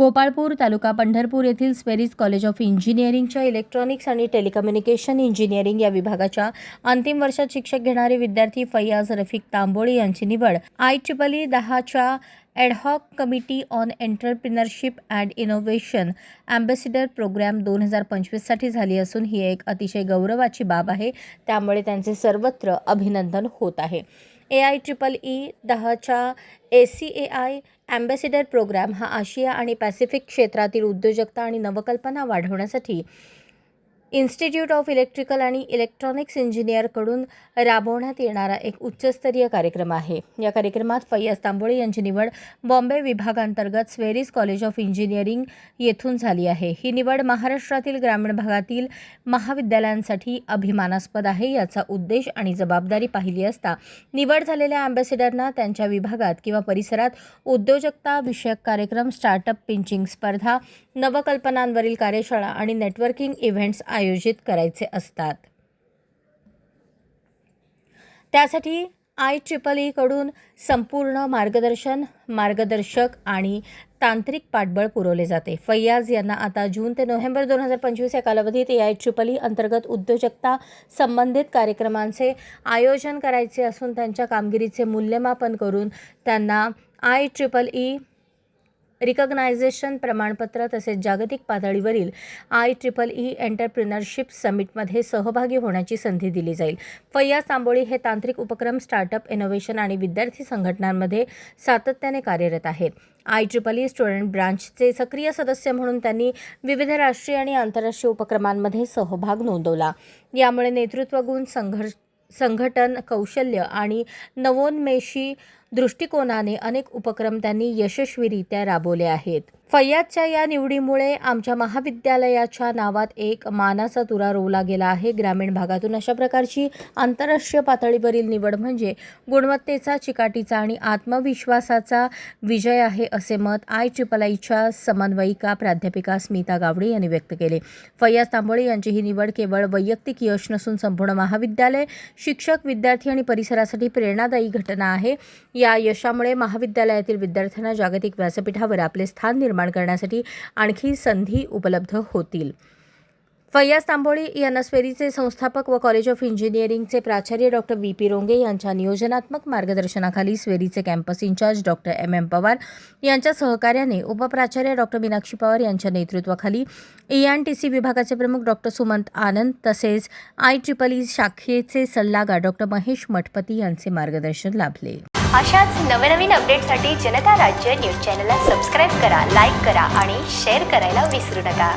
गोपाळपूर तालुका पंढरपूर येथील स्पेरिज college of इंजिनिअरिंगच्या electronics आणि टेलिकम्युनिकेशन इंजिनिअरिंग या विभागाच्या अंतिम वर्षात शिक्षक घेणारे विद्यार्थी फैयाज रफिक तांबोळी यांची निवड. आय ट्रिपल ई दहाच्या ad hoc committee on entrepreneurship and innovation ambassador programme दोन हजार पंचवीससाठी झाली असून ही एक अतिशय गौरवाची बाब आहे. त्यामुळे त्यांचे सर्वत्र अभिनंदन होत आहे. ए आय ट्रिपल ई दहाच्या A C A I ambassador programme हा आशिया आणि पॅसिफिक क्षेत्रातील उद्योजकता आणि नवकल्पना वाढवण्यासाठी इन्स्टिट्यूट ऑफ इलेक्ट्रिकल आणि इलेक्ट्रॉनिक्स इंजिनिअरकडून राबवण्यात येणारा एक उच्चस्तरीय कार्यक्रम आहे. या कार्यक्रमात फैयाज तांबोळे यांची निवड बॉम्बे विभागांतर्गत स्वेरीज कॉलेज ऑफ इंजिनिअरिंग येथून झाली आहे. ही निवड महाराष्ट्रातील ग्रामीण भागातील महाविद्यालयांसाठी अभिमानास्पद आहे याचा उद्देश आणि जबाबदारी पाहिली असता निवड झालेल्या अँबॅसेडरना त्यांच्या विभागात किंवा परिसरात उद्योजकता विषयक कार्यक्रम स्टार्टअप पिंचिंग स्पर्धा नवकल्पनांवरील कार्यशाळा आणि नेटवर्किंग इव्हेंट्स आयोजित करायचे असतात. त्यासाठी आय ट्रिपल ईकडून संपूर्ण मार्गदर्शन मार्गदर्शक आणि तांत्रिक पाठबळ पुरवले जाते. फैयाज यांना आता जून ते नोव्हेंबर दोन हजार पंचवीस या कालावधीत आय ट्रिपल ई अंतर्गत उद्योजकता संबंधित कार्यक्रमांचे आयोजन करायचे असून त्यांच्या कामगिरीचे मूल्यमापन करून त्यांना I triple E e recognisation प्रमाणपत्र तसेच जागतिक पातळीवरील आय ट्रिपल ई एंटरप्रिनरशिप समिटमध्ये सहभागी होण्याची संधी दिली जाईल. फय्या तांबोळी हे तांत्रिक उपक्रम स्टार्टअप इनोव्हेशन आणि विद्यार्थी संघटनांमध्ये सातत्याने कार्यरत आहेत. आय ट्रिपल ई स्टुडंट ब्रांचचे सक्रिय सदस्य म्हणून त्यांनी विविध राष्ट्रीय आणि आंतरराष्ट्रीय उपक्रमांमध्ये सहभाग नोंदवला. यामुळे नेतृत्व गुण संघर्ष संघटन कौशल्य आणि नवोन्मेषी दृष्टिकोनाने अनेक उपक्रम त्यांनी यशस्वीरित्या राबवले आहेत. फैयाजच्या या निवडीमुळे आमच्या महाविद्यालयाच्या नावात एक मानाचा तुरा रोवला गेला आहे. ग्रामीण भागातून अशा प्रकारची आंतरराष्ट्रीय पातळीवरील निवड म्हणजे गुणवत्तेचा चिकाटीचा आणि आत्मविश्वासाचा विजय आहे असे मत आय ट्रिपल आयच्या समन्वयिका प्राध्यापिका स्मिता गावडे यांनी व्यक्त केले. फैयाज तांबोळे यांची ही निवड केवळ वैयक्तिक यश नसून संपूर्ण महाविद्यालय शिक्षक विद्यार्थी आणि परिसरासाठी प्रेरणादायी घटना आहे. या यशामुळे महाविद्यालयातील विद्यार्थ्यांना जागतिक व्यासपीठावर आपले स्थान निर्माण करण्यासाठी आणखी संधी उपलब्ध होतील. फैयाज तांबोळी यांना स्वेरीचे संस्थापक व कॉलेज ऑफ इंजिनिअरिंगचे प्राचार्य डॉक्टर व्ही पी रोंगे यांच्या नियोजनात्मक मार्गदर्शनाखाली स्वेरीचे campus incharge doctor M M Pawar यांच्या सहकार्याने उपप्राचार्य डॉक्टर मीनाक्षी पवार यांच्या नेतृत्वाखाली ई एन टी सी विभागाचे प्रमुख डॉक्टर सुमंत आनंद तसेच आय ट्रिपल ई शाखेचे सल्लागार डॉक्टर महेश मठपती यांचे मार्गदर्शन लाभले. अशाच नवनवीन अपडेटसाठी जनता राज्य न्यूज चॅनलला सबस्क्राईब करा लाईक करा आणि शेअर करायला विसरू नका.